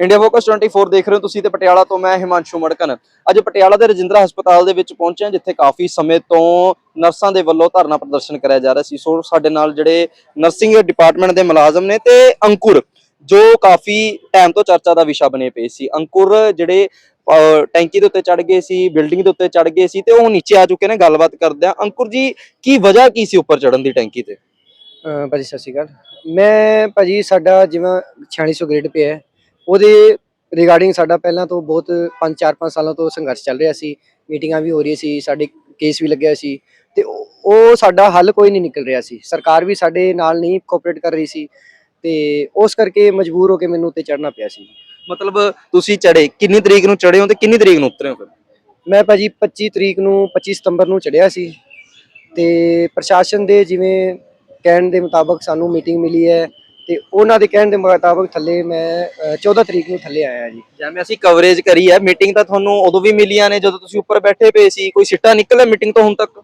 India focus 24 ਦੇਖ ਰਹੇ ਹੋ ਤੁਸੀਂ ਤੇ ਪਟਿਆਲਾ ਤੋਂ ਮੈਂ ਹਿਮਾਂਸ਼ੂ ਮੜਕਨ ਅੱਜ ਪਟਿਆਲਾ ਦੇ ਰਜਿੰਦਰਾ ਹਸਪਤਾਲ ਦੇ ਵਿੱਚ ਪਹੁੰਚੇ ਹਾਂ, ਜਿੱਥੇ ਕਾਫੀ ਸਮੇਂ ਤੋਂ ਨਰਸਾਂ ਦੇ ਵੱਲੋਂ ਧਰਨਾ ਪ੍ਰਦਰਸ਼ਨ ਕਰਿਆ ਜਾ ਰਿਹਾ ਸੀ। ਸੋ ਸਾਡੇ ਨਾਲ ਜਿਹੜੇ ਨਰਸਿੰਗ ਡਿਪਾਰਟਮੈਂਟ ਦੇ ਮੁਲਾਜ਼ਮ ਨੇ ਤੇ ਅੰਕੁਰ, ਜੋ ਕਾਫੀ ਟਾਈਮ ਤੋਂ ਚਰਚਾ ਦਾ ਵਿਸ਼ਾ ਬਣੇ ਪਏ ਸੀ। ਅੰਕੁਰ ਜਿਹੜੇ ਟੈਂਕੀ ਦੇ ਉੱਤੇ ਚੜ ਗਏ ਸੀ, ਬਿਲਡਿੰਗ ਦੇ ਉੱਤੇ ਚੜ ਗਏ ਸੀ ਤੇ ਉਹ ਨੀਚੇ ਆ ਚੁੱਕੇ ਨੇ। ਗੱਲਬਾਤ ਕਰਦੇ ਆ ਅੰਕੁਰ ਜੀ, ਕੀ ਵਜ੍ਹਾ ਕੀ ਸੀ ਉੱਪਰ ਚੜਨ ਦੀ ਟੈਂਕੀ ਤੇ? ਅਹ, ਭਾਜੀ ਸਤਿ ਸ਼੍ਰੀ ਅਕਾਲ। ਮੈਂ ਭਾਜੀ ਸਾਡਾ ਜਿਵੇਂ 4600 ਗ੍ਰੇਡ ਪਿਆ ਹੈ। ਉਹਦੇ ਰਿਗਾਰਡਿੰਗ ਸਾਡਾ ਪਹਿਲਾਂ ਤੋਂ ਬਹੁਤ 5 4 5 ਸਾਲਾਂ ਤੋਂ ਸੰਘਰਸ਼ ਚੱਲ ਰਿਹਾ ਸੀ ਮੀਟਿੰਗਾਂ ਵੀ ਹੋ ਰਹੀਆਂ ਸੀ ਸਾਡੇ ਕੇਸ ਵੀ ਲੱਗਿਆ ਸੀ ਤੇ ਉਹ ਸਾਡਾ ਹੱਲ ਕੋਈ ਨਹੀਂ ਨਿਕਲ ਰਿਹਾ ਸੀ। ਸਰਕਾਰ ਵੀ ਸਾਡੇ ਨਾਲ ਨਹੀਂ ਕੋਆਪਰੇਟ ਕਰ ਰਹੀ ਸੀ ਤੇ ਉਸ ਕਰਕੇ ਮਜਬੂਰ ਹੋ ਕੇ ਮੈਨੂੰ ਤੇ ਚੜਨਾ ਪਿਆ ਸੀ। ਮਤਲਬ ਤੁਸੀਂ ਚੜੇ ਕਿੰਨੀ ਤਰੀਕ ਨੂੰ ਚੜੇ ਹੋ ਤੇ ਕਿੰਨੀ ਤਰੀਕ ਨੂੰ ਉਤਰੇ ਹੋ ਫਿਰ? ਮੈਂ ਭਾਜੀ 25 ਤਰੀਕ ਨੂੰ 25 ਸਤੰਬਰ ਨੂੰ ਚੜਿਆ ਸੀ ਤੇ ਪ੍ਰਸ਼ਾਸਨ ਦੇ ਜਿਵੇਂ ਕਹਿਣ ਦੇ ਮੁਤਾਬਕ ਸਾਨੂੰ ਮੀਟਿੰਗ ਮਿਲੀ ਹੈ ਤੇ ਉਹਨਾਂ ਦੇ ਕਹਿਣ ਦੇ ਮੁਤਾਬਕ ਥੱਲੇ ਮੈਂ ਅ, 14 ਤਰੀਕ ਨੂੰ ਥੱਲੇ ਆਇਆ ਜੀ। ਜਿਵੇਂ ਅਸੀਂ ਕਵਰੇਜ ਕਰੀ ਹੈ ਮੀਟਿੰਗ ਤਾਂ ਤੁਹਾਨੂੰ ਉਦੋਂ ਵੀ ਮਿਲੀਆਂ ਨੇ ਜਦੋਂ ਤੁਸੀਂ ਉੱਪਰ ਬੈਠੇ ਪਏ ਸੀ ਕੋਈ ਸਿੱਟਾ ਨਿਕਲਿਆ ਮੀਟਿੰਗ ਤੋਂ ਹੁਣ ਤੱਕ?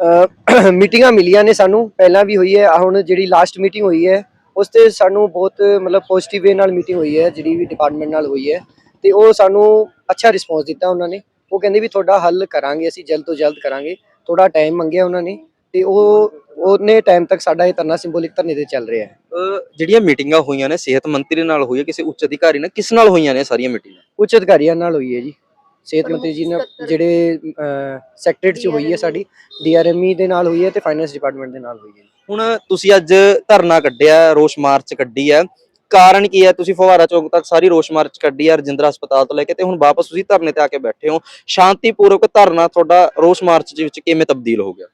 ਅ, ਮੀਟਿੰਗਾਂ ਮਿਲੀਆਂ ਨੇ ਸਾਨੂੰ ਪਹਿਲਾਂ ਵੀ ਹੋਈ ਹੈ ਆਹ ਹੁਣ ਜਿਹੜੀ ਲਾਸਟ ਮੀਟਿੰਗ ਹੋਈ ਹੈ ਉਸ ਤੇ ਸਾਨੂੰ ਬਹੁਤ ਮਤਲਬ ਪੋਜ਼ਿਟਿਵ ਵੇ ਨਾਲ ਮੀਟਿੰਗ ਹੋਈ ਹੈ ਜਿਹੜੀ ਵੀ ਡਿਪਾਰਟਮੈਂਟ ਨਾਲ ਹੋਈ ਹੈ ਤੇ ਉਹ ਸਾਨੂੰ ਅੱਛਾ ਰਿਸਪੌਂਸ ਦਿੱਤਾ ਉਹਨਾਂ ਨੇ। ਉਹ ਕਹਿੰਦੇ ਵੀ ਤੁਹਾਡਾ ਹੱਲ ਕਰਾਂਗੇ ਅਸੀਂ ਜਲਦ ਤੋਂ ਜਲਦ ਕਰਾਂਗੇ। ਥੋੜਾ ਟਾਈਮ ਮੰਗਿਆ ਉਹਨਾਂ ਨੇ ਤੇ ਉਹ ਉਹਨੇ ਟਾਈਮ ਤੱਕ ਸਾਡਾ ਇਹ ਧਰਨਾ ਸਿੰਬੋਲਿਕ ਧਰਨੇ ਤੇ ਚੱਲ ਰਿਹਾ ਹੈ। ਅਹ ਜਿਹੜੀਆਂ ਮੀਟਿੰਗਾਂ ਹੋਈਆਂ ਨੇ ਸਿਹਤ ਮੰਤਰੀ ਨਾਲ ਹੋਈ ਹੈ ਕਿਸੇ ਉੱਚ ਅਧਿਕਾਰੀ ਨਾਲ ਕਿਸ ਨਾਲ ਹੋਈਆਂ ਨੇ ਸਾਰੀਆਂ ਮੀਟਿੰਗਾਂ? ਉੱਚ ਅਧਿਕਾਰੀਆਂ ਨਾਲ ਹੋਈ ਹੈ ਜੀ। ਸਿਹਤ ਮੰਤਰੀ ਜੀ ਨਾਲ ਜਿਹੜੇ ਸੈਕਟਰੀਏਟ ਚ ਹੋਈ ਹੈ ਸਾਡੀ ਡੀਆਰਐਮਈ ਦੇ ਨਾਲ ਹੋਈ ਹੈ ਤੇ ਫਾਈਨੈਂਸ ਡਿਪਾਰਟਮੈਂਟ ਦੇ ਨਾਲ ਹੋਈ ਹੈ ਹੁਣ ਤੁਸੀਂ ਅੱਜ ਧਰਨਾ ਕੱਢਿਆ ਰੋਸ ਮਾਰਚ ਕੱਢੀ ਹੈ। ਕਾਰਨ ਕੀ ਹੈ? ਤੁਸੀਂ ਫੁਹਾਰਾ ਚੌਕ ਤੱਕ ਸਾਰੀ ਰੋਸ ਮਾਰਚ ਕੱਢੀ ਹੈ ਰਜਿੰਦਰਾ ਹਸਪਤਾਲ ਤੋਂ ਲੈ ਕੇ ਤੇ ਹੁਣ ਵਾਪਸ ਤੁਸੀਂ ਧਰਨੇ ਤੇ ਆ ਕੇ ਬੈਠੇ ਹੋ। ਸ਼ਾਂਤੀਪੂਰਵਕ ਧਰਨਾ ਤੁਹਾਡਾ ਰੋਸ ਮਾਰਚ ਦੇ ਵਿੱਚ ਕਿਵੇਂ ਤਬਦੀਲ ਹੋ ਗਿਆ?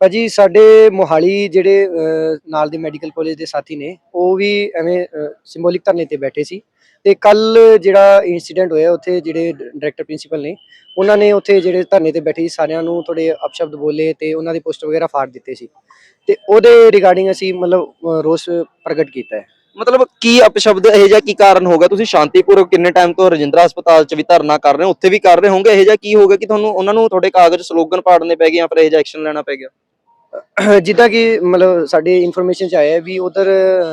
ਭਾਜੀ, ਸਾਡੇ ਮੋਹਾਲੀ ਜਿਹੜੇ ਨਾਲ ਦੇ ਮੈਡੀਕਲ ਕਾਲਜ ਦੇ ਸਾਥੀ ਨੇ, ਉਹ ਵੀ ਐਵੇਂ ਸਿੰਬੋਲਿਕ ਧਰਨੇ ਤੇ ਬੈਠੇ ਸੀ। ਤੇ ਕੱਲ ਜਿਹੜਾ ਇਨਸੀਡੈਂਟ ਹੋਇਆ, ਉੱਥੇ ਜਿਹੜੇ ਡਾਇਰੈਕਟਰ ਪ੍ਰਿੰਸੀਪਲ ਨੇ, ਉਹਨਾਂ ਨੇ ਉੱਥੇ ਜਿਹੜੇ ਧਰਨੇ ਤੇ ਬੈਠੇ ਸਾਰਿਆਂ ਨੂੰ ਥੋੜੇ ਅਪਸ਼ਬਦ ਬੋਲੇ ਤੇ ਉਹਨਾਂ ਦੇ ਪੋਸਟਰ ਵਗੈਰਾ ਫਾੜ ਦਿੱਤੇ ਸੀ। ਤੇ ਉਹਦੇ ਰਿਗਾਰਡਿੰਗ ਅਸੀਂ ਮਤਲਬ ਰੋਸ ਪ੍ਰਗਟ ਕੀਤਾ ਹੈ। ਮਤਲਬ ਕੀ ਅਪਸ਼ਬਦ ਇਹ ਜਿਹਾ ਕੀ ਕਾਰਨ ਹੋ ਗਿਆ ਤੁਸੀਂ ਸ਼ਾਂਤੀਪੂਰਵਕ ਕਿੰਨੇ ਟਾਈਮ ਤੋਂ ਰਜਿੰਦਰਾ ਹਸਪਤਾਲ 'ਚ ਵੀ ਧਰਨਾ ਕਰ ਰਹੇ ਹੋ? ਉੱਥੇ ਵੀ ਕਰ ਰਹੇ ਹੋਵੋਗੇ ਇਹ ਜਿਹਾ ਕੀ ਹੋ ਗਿਆ ਕਿ ਤੁਹਾਨੂੰ, ਉਹਨਾਂ ਨੂੰ ਤੁਹਾਡੇ ਕਾਗਜ਼ ਸਲੋਗਨ ਪਾੜਨੇ ਪੈ ਗਏ ਜਾਂ ਫਿਰ ਇਹ ਜਿਹਾ ਐਕਸ਼ਨ ਲੈਣਾ ਪੈ ਗਿਆ? ਜਿੱਦਾਂ ਕਿ ਮਤਲਬ ਸਾਡੇ ਇਨਫੋਰਮੇਸ਼ਨ ਚ ਆਇਆ ਹੈ ਵੀ ਉਧਰ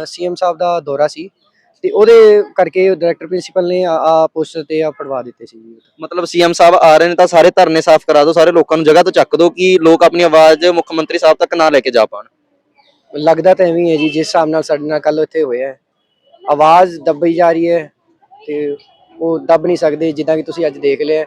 ਸੀਐਮ ਸਾਹਿਬ ਦਾ ਦੌਰਾ ਸੀ ਤੇ ਉਹਦੇ ਕਰਕੇ ਡਾਇਰੈਕਟਰ ਪ੍ਰਿੰਸੀਪਲ ਨੇ ਆ ਪੋਸਟਰ ਤੇ ਆ ਪੜਵਾ ਦਿੱਤੇ ਸੀ ਜੀ। ਮਤਲਬ ਸੀਐਮ ਸਾਹਿਬ ਆ ਰਹੇ ਨੇ ਤਾਂ ਸਾਰੇ ਧਰਨੇ ਸਾਫ਼ ਕਰਾ ਦਿਓ ਸਾਰੇ ਲੋਕਾਂ ਨੂੰ ਜਗ੍ਹਾ ਤੋਂ ਚੱਕ ਦਿਓ ਕਿ ਲੋਕ ਆਪਣੀ ਆਵਾਜ਼ ਮੁੱਖ ਮੰਤਰੀ ਸਾਹਿਬ ਤੱਕ ਨਾ ਲੈ ਕੇ ਜਾ ਪਾਣ ਲੱਗਦਾ ਤਾਂ ਐਵੇਂ ਹੀ ਹੈ ਜੀ ਜਿਸ ਹਿਸਾਬ ਨਾਲ ਸਾਡੇ ਨਾਲ ਕੱਲ ਇੱਥੇ ਹੋਇਆ ਹੈ। ਆਵਾਜ਼ ਦੱਬੀ ਜਾ ਰਹੀ ਹੈ ਤੇ ਉਹ ਦੱਬ ਨਹੀਂ ਸਕਦੇ ਜਿੱਦਾਂ ਕਿ ਤੁਸੀਂ ਅੱਜ ਦੇਖ ਲਿਆ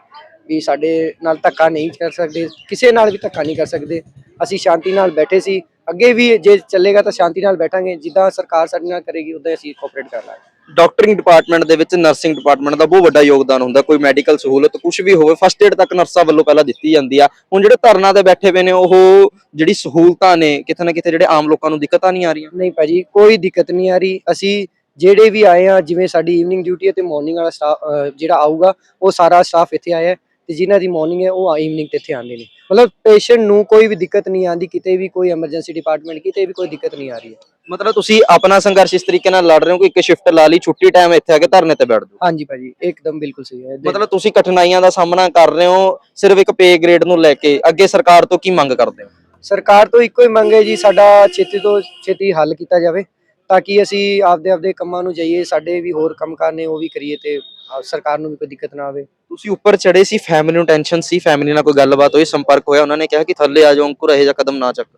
ਵੀ ਸਾਡੇ ਨਾਲ ਧੱਕਾ ਨਹੀਂ ਕਰ ਸਕਦੇ ਕਿਸੇ ਨਾਲ ਵੀ ਧੱਕਾ ਨਹੀਂ ਕਰ ਸਕਦੇ। ਅਸੀਂ ਸ਼ਾਂਤੀ ਨਾਲ ਬੈਠੇ ਸੀ। ਅੱਗੇ ਵੀ ਜੇ ਚੱਲੇਗਾ ਤਾਂ ਸ਼ਾਂਤੀ ਨਾਲ ਬੈਠਾਂਗੇ। ਜਿੱਦਾਂ ਸਰਕਾਰ ਸਾਡੇ ਨਾਲ ਕਰੇਗੀ ਉਦਾਂ ਅਸੀਂ ਕੋਆਪਰੇਟ ਕਰ ਲਾਂਗੇ। ਡਾਕਟਰਿੰਗ ਡਿਪਾਰਟਮੈਂਟ ਦੇ ਵਿੱਚ ਨਰਸਿੰਗ ਡਿਪਾਰਟਮੈਂਟ ਦਾ ਬਹੁਤ ਵੱਡਾ ਯੋਗਦਾਨ ਹੁੰਦਾ। ਕੋਈ ਮੈਡੀਕਲ ਸਹੂਲਤ ਕੁਝ ਵੀ ਹੋਵੇ ਫਸਟ ਏਡ ਤੱਕ ਨਰਸਾਂ ਵੱਲੋਂ ਪਹਿਲਾਂ ਦਿੱਤੀ ਜਾਂਦੀ ਆ। ਹੁਣ ਜਿਹੜੇ ਧਰਨਾ ਤੇ ਬੈਠੇ ਪਏ ਨੇ ਉਹ ਜਿਹੜੀ ਸਹੂਲਤਾਂ ਨੇ ਕਿਤੇ ਨਾ ਕਿਤੇ ਜਿਹੜੇ ਆਮ ਲੋਕਾਂ ਨੂੰ ਦਿੱਕਤਾਂ ਨਹੀਂ ਆ ਰਹੀਆਂ? ਨਹੀਂ ਭਾਜੀ ਕੋਈ ਦਿੱਕਤ ਨਹੀਂ ਆ ਰਹੀ। ਅਸੀਂ ਜਿਹੜੇ ਵੀ ਆਏ ਆ ਜਿਵੇਂ ਸਾਡੀ ਈਵਨਿੰਗ ਡਿਊਟੀ ਹੈ ਤੇ ਮਾਰਨਿੰਗ ਵਾਲਾ ਸਟਾਫ ਜਿਹੜਾ ਆਊਗਾ ਉਹ ਸਾਰਾ ਸਟਾਫ ਇੱਥੇ ਆਇਆ ਹੈ। ਤੇ ਜਿਨ੍ਹਾਂ ਦੀ ਮਾਰਨਿੰਗ ਹੈ ਉਹ ਈਵਨਿੰਗ ਤੇ ਇੱਥੇ ਆਉਂਦੇ ਨੇ। ਮਤਲਬ ਪੇਸ਼ੈਂਟ ਨੂੰ ਕੋਈ ਵੀ ਦਿੱਕਤ ਨਹੀਂ ਆਂਦੀ ਕਿਤੇ ਵੀ ਕੋਈ ਐਮਰਜੈਂਸੀ ਡਿਪਾਰਟਮੈਂਟ ਕਿਤੇ ਵੀ ਕੋਈ ਦਿੱਕਤ ਨਹੀਂ ਆ ਰਹੀ ਹੈ। ਮਤਲਬ ਤੁਸੀਂ ਆਪਣਾ ਸੰਘਰਸ਼ ਇਸ ਤਰੀਕੇ ਨਾਲ ਲੜ ਰਹੇ ਹੋ ਕਿ ਇੱਕ ਸ਼ਿਫਟ ਲਾ ਲਈ ਛੁੱਟੀ ਟਾਈਮ ਇੱਥੇ ਆ ਕੇ ਧਰਨੇ ਤੇ ਬੈਠ ਜਾਓ? ਹਾਂਜੀ ਭਾਜੀ ਇੱਕਦਮ ਬਿਲਕੁਲ ਸਹੀ ਹੈ। ਮਤਲਬ ਤੁਸੀਂ ਕਠਿਨਾਈਆਂ ਦਾ ਸਾਹਮਣਾ ਕਰ ਰਹੇ ਹੋ ਸਿਰਫ ਇੱਕ ਪੇ ਗ੍ਰੇਡ ਨੂੰ ਲੈ ਕੇ। ਅੱਗੇ ਸਰਕਾਰ ਤੋਂ ਕੀ ਮੰਗ ਕਰਦੇ ਹੋ? ਸਰਕਾਰ ਤੋਂ ਇੱਕੋ ਹੀ ਮੰਗ ਹੈ ਜੀ ਸਾਡਾ ਛੇਤੀ ਤੋਂ ਛੇਤੀ ਹੱਲ ਕੀਤਾ ਜਾਵੇ ਤਾਂ ਕਿ ਅਸੀਂ ਆਪਦੇ ਆਪਦੇ ਕੰਮਾਂ ਨੂੰ ਜਾਈਏ ਸਾਡੇ ਵੀ ਹੋਰ ਕੰਮਕਾਰ ਨੇ ਉਹ ਵੀ ਕਰੀਏ ਤੇ ਸਰਕਾਰ ਨੂੰ ਵੀ ਕੋਈ ਦਿੱਕਤ ਨਾ ਆਵੇ। ਤੁਸੀਂ ਉੱਪਰ ਚੜੇ ਸੀ ਫੈਮਿਲੀ ਨੂੰ ਟੈਨਸ਼ਨ ਸੀ ਫੈਮਿਲੀ ਨਾਲ ਕੋਈ ਗੱਲਬਾਤ ਹੋਈ ਸੰਪਰਕ ਹੋਇਆ ਉਹਨਾਂ ਨੇ ਕਿਹਾ ਕਿ ਥੱਲੇ ਆ ਜਾਓ ਅੰਕੁਰ ਇਹ ਜਿਹਾ ਕਦਮ ਨਾ ਚੱਕ।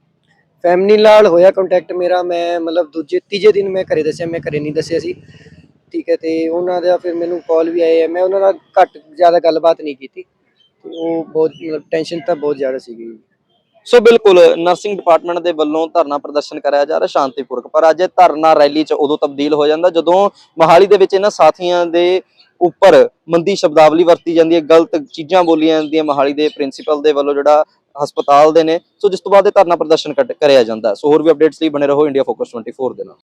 ਫੈਮਿਲੀ ਨਾਲ ਹੋਇਆ ਕੰਟੈਕਟ ਮੇਰਾ ਮੈਂ ਮਤਲਬ ਦੂਜੇ ਤੀਜੇ ਦਿਨ ਮੈਂ ਘਰੇ ਦੱਸਿਆ ਮੈਂ ਘਰੇ ਨਹੀਂ ਦੱਸਿਆ ਸੀ। ਠੀਕ ਹੈ ਤੇ ਉਹਨਾਂ ਦਾ ਫਿਰ ਮੈਨੂੰ ਕਾਲ ਵੀ ਆਏ ਮੈਂ ਉਹਨਾਂ ਨਾਲ ਘੱਟ ਜ਼ਿਆਦਾ ਗੱਲਬਾਤ ਨਹੀਂ ਕੀਤੀ। ਤੇ ਉਹ ਬਹੁਤ ਮਤਲਬ ਟੈਨਸ਼ਨ ਤਾਂ ਬਹੁਤ ਜ਼ਿਆਦਾ ਸੀਗੀ। ਸੋ ਬਿਲਕੁਲ ਨਰਸਿੰਗ ਡਿਪਾਰਟਮੈਂਟ ਦੇ ਵੱਲੋਂ ਧਰਨਾ ਪ੍ਰਦਰਸ਼ਨ ਕਰਾਇਆ ਜਾ ਰਿਹਾ ਸ਼ਾਂਤੀਪੂਰਵਕ ਪਰ ਅੱਜ ਇਹ ਧਰਨਾ ਰੈਲੀ 'ਚ ਉਦੋਂ ਤਬਦੀਲ ਹੋ ਜਾਂਦਾ ਜਦੋਂ ਮੋਹਾਲੀ ਦੇ ਵਿੱਚ ਇਹਨਾਂ ਸਾਥੀਆਂ ਦੇ ਉੱਪਰ ਮੰਦੀ ਸ਼ਬਦਾਵਲੀ ਵਰਤੀ ਜਾਂਦੀ ਹੈ, ਗਲਤ ਚੀਜ਼ਾਂ ਬੋਲੀਆਂ ਜਾਂਦੀਆਂ ਮਹਾਲੀ ਦੇ ਪ੍ਰਿੰਸੀਪਲ ਦੇ ਵੱਲੋਂ ਜਿਹੜਾ ਹਸਪਤਾਲ ਦੇ ਨੇ। ਸੋ ਜਿਸ ਤੋਂ ਬਾਅਦ ਇਹ ਧਰਨਾ ਪ੍ਰਦਰਸ਼ਨ ਕਰਿਆ ਜਾਂਦਾ ਸੋ ਹੋਰ ਵੀ ਅਪਡੇਟਸ ਲਈ ਬਣੇ ਰਹੋ ਇੰਡੀਆ ਫੋਕਸ 24 ਦੇ ਨਾਲ।